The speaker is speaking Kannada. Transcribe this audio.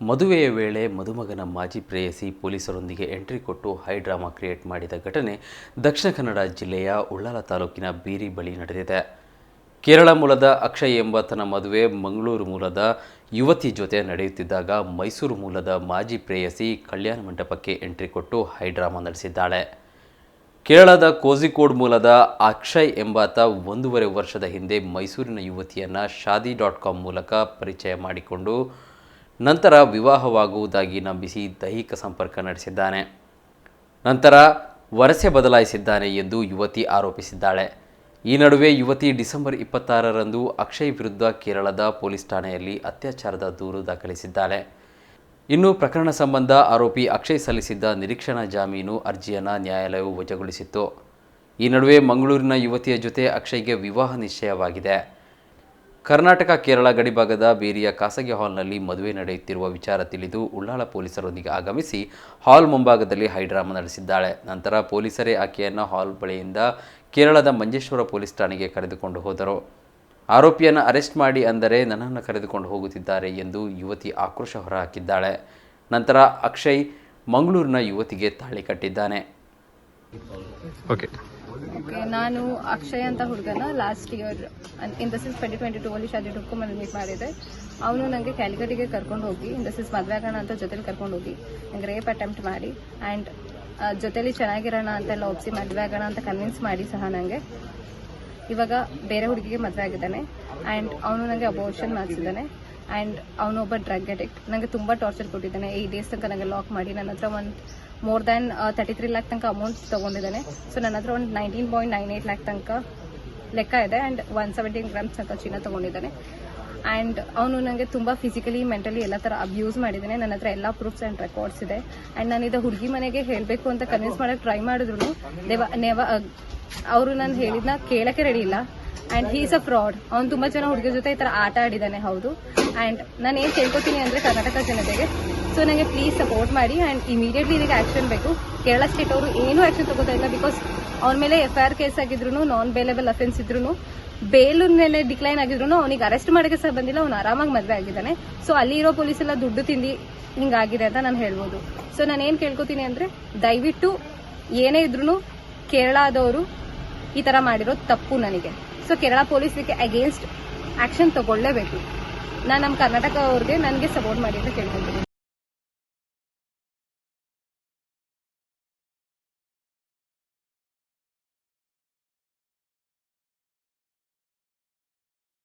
ಮದುವೆಯ ವೇಳೆ ಮದುಮಗನ ಮಾಜಿ ಪ್ರೇಯಸಿ ಪೊಲೀಸರೊಂದಿಗೆ ಎಂಟ್ರಿ ಕೊಟ್ಟು ಹೈ ಡ್ರಾಮಾ ಕ್ರಿಯೇಟ್ ಮಾಡಿದ ಘಟನೆ ದಕ್ಷಿಣ ಕನ್ನಡ ಜಿಲ್ಲೆಯ ಉಳ್ಳಾಲ ತಾಲೂಕಿನ ಬೀರಿ ಬಳಿ ನಡೆದಿದೆ. ಕೇರಳ ಮೂಲದ ಅಕ್ಷಯ್ ಎಂಬಾತನ ಮದುವೆ ಮಂಗಳೂರು ಮೂಲದ ಯುವತಿ ಜೊತೆ ನಡೆಯುತ್ತಿದ್ದಾಗ ಮೈಸೂರು ಮೂಲದ ಮಾಜಿ ಪ್ರೇಯಸಿ ಕಲ್ಯಾಣ ಮಂಟಪಕ್ಕೆ ಎಂಟ್ರಿ ಕೊಟ್ಟು ಹೈ ಡ್ರಾಮಾ ನಡೆಸಿದ್ದಾಳೆ. ಕೇರಳದ ಕೋಝಿಕೋಡ್ ಮೂಲದ ಅಕ್ಷಯ್ ಎಂಬಾತ ಒಂದೂವರೆ ವರ್ಷದ ಹಿಂದೆ ಮೈಸೂರಿನ ಯುವತಿಯನ್ನು ಶಾದಿ ಡಾಟ್ ಕಾಮ್ ಮೂಲಕ ಪರಿಚಯ ಮಾಡಿಕೊಂಡು ನಂತರ ವಿವಾಹವಾಗುವುದಾಗಿ ನಂಬಿಸಿ ದೈಹಿಕ ಸಂಪರ್ಕ ನಡೆಸಿದ್ದಾನೆ. ನಂತರ ವರಸೆ ಬದಲಾಯಿಸಿದ್ದಾನೆ ಎಂದು ಯುವತಿ ಆರೋಪಿಸಿದ್ದಾಳೆ. ಈ ನಡುವೆ ಯುವತಿ ಡಿಸೆಂಬರ್ ಇಪ್ಪತ್ತಾರರಂದು ಅಕ್ಷಯ್ ವಿರುದ್ಧ ಕೇರಳದ ಪೊಲೀಸ್ ಠಾಣೆಯಲ್ಲಿ ಅತ್ಯಾಚಾರದ ದೂರು ದಾಖಲಿಸಿದ್ದಾಳೆ. ಇನ್ನು ಪ್ರಕರಣ ಸಂಬಂಧ ಆರೋಪಿ ಅಕ್ಷಯ್ ಸಲ್ಲಿಸಿದ್ದ ನಿರೀಕ್ಷಣಾ ಜಾಮೀನು ಅರ್ಜಿಯನ್ನು ನ್ಯಾಯಾಲಯವು ವಜಗೊಳಿಸಿತ್ತು. ಈ ನಡುವೆ ಮಂಗಳೂರಿನ ಯುವತಿಯ ಜೊತೆ ಅಕ್ಷಯ್ಗೆ ವಿವಾಹ ನಿಶ್ಚಯವಾಗಿದೆ. ಕರ್ನಾಟಕ, ಕೇರಳ ಗಡಿಭಾಗದ ಬೇರಿಯ ಖಾಸಗಿ ಹಾಲ್ನಲ್ಲಿ ಮದುವೆ ನಡೆಯುತ್ತಿರುವ ವಿಚಾರ ತಿಳಿದು ಉಳ್ಳಾಳ ಪೊಲೀಸರೊಂದಿಗೆ ಆಗಮಿಸಿ ಹಾಲ್ ಮುಂಭಾಗದಲ್ಲಿ ಹೈಡ್ರಾಮಾ ನಡೆಸಿದ್ದಾಳೆ. ನಂತರ ಪೊಲೀಸರೇ ಆಕೆಯನ್ನು ಹಾಲ್ ಬಳಿಯಿಂದ ಕೇರಳದ ಮಂಜೇಶ್ವರ ಪೊಲೀಸ್ ಠಾಣೆಗೆ ಕರೆದುಕೊಂಡು ಹೋದರು. ಆರೋಪಿಯನ್ನು ಅರೆಸ್ಟ್ ಮಾಡಿ ಅಂದರೆ ನನ್ನನ್ನು ಕರೆದುಕೊಂಡು ಹೋಗುತ್ತಿದ್ದಾರೆ ಎಂದು ಯುವತಿ ಆಕ್ರೋಶ ಹೊರಹಾಕಿದ್ದಾಳೆ. ನಂತರ ಅಕ್ಷಯ್ ಮಂಗಳೂರಿನ ಯುವತಿಗೆ ತಾಳಿ ಕಟ್ಟಿದ್ದಾನೆ. ಓಕೆ ನಾನು ಅಕ್ಷಯ್ ಅಂತ ಹುಡುಗನ last year in the is twenty twenty two ಅಲ್ಲಿ ಶಾದಿ ಮನೆ ಮೀಟ್ ಮಾಡಿದೆ. ಅವನು ನನಗೆ ಕ್ಯಾಲಿಕಟಿಗೆ ಕರ್ಕೊಂಡು ಹೋಗಿ ಇನ್ ದ ಇಸ್ ಮದುವೆ ಆಗೋಣ ಅಂತ ಜೊತೆಲಿ ಕರ್ಕೊಂಡು ಹೋಗಿ, ನಂಗೆ ರೇಪ್ ಅಟೆಂಪ್ಟ್ ಮಾಡಿ ಆ್ಯಂಡ್ ಜೊತೆಲಿ ಚೆನ್ನಾಗಿರೋಣ ಅಂತೆಲ್ಲ ಒಪ್ಸಿ ಮದುವೆ ಆಗೋಣ ಅಂತ ಕನ್ವಿನ್ಸ್ ಮಾಡಿ ಸಹ ನನಗೆ ಇವಾಗ ಬೇರೆ ಹುಡುಗಿಗೆ ಮದುವೆ ಆಗಿದ್ದಾನೆ ಆ್ಯಂಡ್ ಅವನು ನನಗೆ ಅಬೋರ್ಷನ್ ಮಾಡಿಸಿದ್ದಾನೆ. ಆ್ಯಂಡ್ ಅವನೊಬ್ಬ ಡ್ರಗ್ ಅಡಿಕ್ಟ್ ನನಗೆ ತುಂಬ ಟಾರ್ಚರ್ ಕೊಟ್ಟಿದ್ದಾನೆ. ಏಯ್ಟ್ ಡೇಸ್ ತನಕ ನನಗೆ ಲಾಕ್ ಮಾಡಿ ನನ್ನ ಹತ್ರ ಒಂದು more than thirty three lakh ತನಕ ಅಮೌಂಟ್ ತೊಗೊಂಡಿದ್ದಾನೆ. ಸೊ ನನ್ನ ಹತ್ರ ಒಂದು nineteen point nine eight lakh ತನಕ ಲೆಕ್ಕ ಇದೆ ಆ್ಯಂಡ್ ಒನ್ ಸೆವೆಂಟೀನ್ ಗ್ರಾಮ್ಸ್ ತನಕ ಚಿನ್ನ ತೊಗೊಂಡಿದ್ದಾನೆ. ಆ್ಯಂಡ್ ಅವನು ನನಗೆ ತುಂಬ ಫಿಸಿಕಲಿ ಮೆಂಟಲಿ ಎಲ್ಲ ಥರ ಅಬ್ಯೂಸ್ ಮಾಡಿದ್ದಾನೆ. ನನ್ನ ಹತ್ರ ಎಲ್ಲ ಪ್ರೂಫ್ಸ್ ಆ್ಯಂಡ್ ರೆಕಾರ್ಡ್ಸ್ ಇದೆ. ಆ್ಯಂಡ್ ನಾನು ಇದು ಹುಡುಗಿ ಮನೆಗೆ ಹೇಳಬೇಕು ಅಂತ ಕನ್ವಿನ್ಸ್ ಮಾಡೋಕ್ಕೆ ಟ್ರೈ ಮಾಡಿದ್ರು ನೆವ ಅವರು ನಾನು ಹೇಳಿದ್ನ ಕೇಳೋಕ್ಕೆ ರೆಡಿ ಇಲ್ಲ. ಆ್ಯಂಡ್ ಹೀಸ್ ಅ ಫ್ರಾಡ್ ಅವ್ನು ತುಂಬ ಜನ ಹುಡುಗರ ಜೊತೆ ಈ ಥರ ಆಟ ಆಡಿದ್ದಾನೆ ಹೌದು. ಆ್ಯಂಡ್ ನಾನು ಏನು ಕೇಳ್ಕೊತೀನಿ ಅಂದರೆ ಕರ್ನಾಟಕ ಜನತೆಗೆ ಸೊ ನನಗೆ ಪ್ಲೀಸ್ ಸಪೋರ್ಟ್ ಮಾಡಿ ಆ್ಯಂಡ್ ಇಮಿಡಿಯೇಟ್ಲಿ ಇದಕ್ಕೆ ಆ್ಯಕ್ಷನ್ ಬೇಕು. ಕೇರಳ ಸ್ಟೇಟ್ ಅವರು ಏನೂ ಆ್ಯಕ್ಷನ್ ತಗೋತಾ ಇಲ್ಲ ಬಿಕಾಸ್ ಅವ್ನ ಮೇಲೆ ಎಫ್ ಐ ಆರ್ ಕೇಸ್ ಆಗಿದ್ರು ನಾನ್ ಬೇಲೆಬಲ್ ಅಫೆನ್ಸ್ ಇದ್ರು ಬೇಲು ಮೇಲೆ ಡಿಕ್ಲೈನ್ ಆಗಿದ್ರು ಅವನಿಗೆ ಅರೆಸ್ಟ್ ಮಾಡೋಕ್ಕೆ ಸಹ ಬಂದಿಲ್ಲ, ಅವ್ನು ಆರಾಮಾಗಿ ಮದುವೆ ಆಗಿದ್ದಾನೆ. ಸೊ ಅಲ್ಲಿ ಇರೋ ಪೊಲೀಸ್ ಎಲ್ಲ ದುಡ್ಡು ತಿಂದು ಹಿಂಗಾಗಿದೆ ಅಂತ ನಾನು ಹೇಳ್ಬೋದು. ಸೊ ನಾನು ಏನು ಕೇಳ್ಕೊತೀನಿ ಅಂದರೆ ದಯವಿಟ್ಟು ಏನೇ ಇದ್ರೂ ಕೇರಳದವರು ಈ ಥರ ಮಾಡಿರೋದು ತಪ್ಪು ನನಗೆ. ಸೊ ಕೇರಳ ಪೊಲೀಸ್ ಇದಕ್ಕೆ ಅಗೇನ್ಸ್ಟ್ ಆಕ್ಷನ್ ತಗೊಳ್ಳೇಬೇಕು. ನಾನು ನಮ್ಮ ಕರ್ನಾಟಕ ಅವ್ರಿಗೆ ನನಗೆ ಸಪೋರ್ಟ್ ಮಾಡಿ ಅಂತ ಕೇಳ್ಕೊತೀನಿ.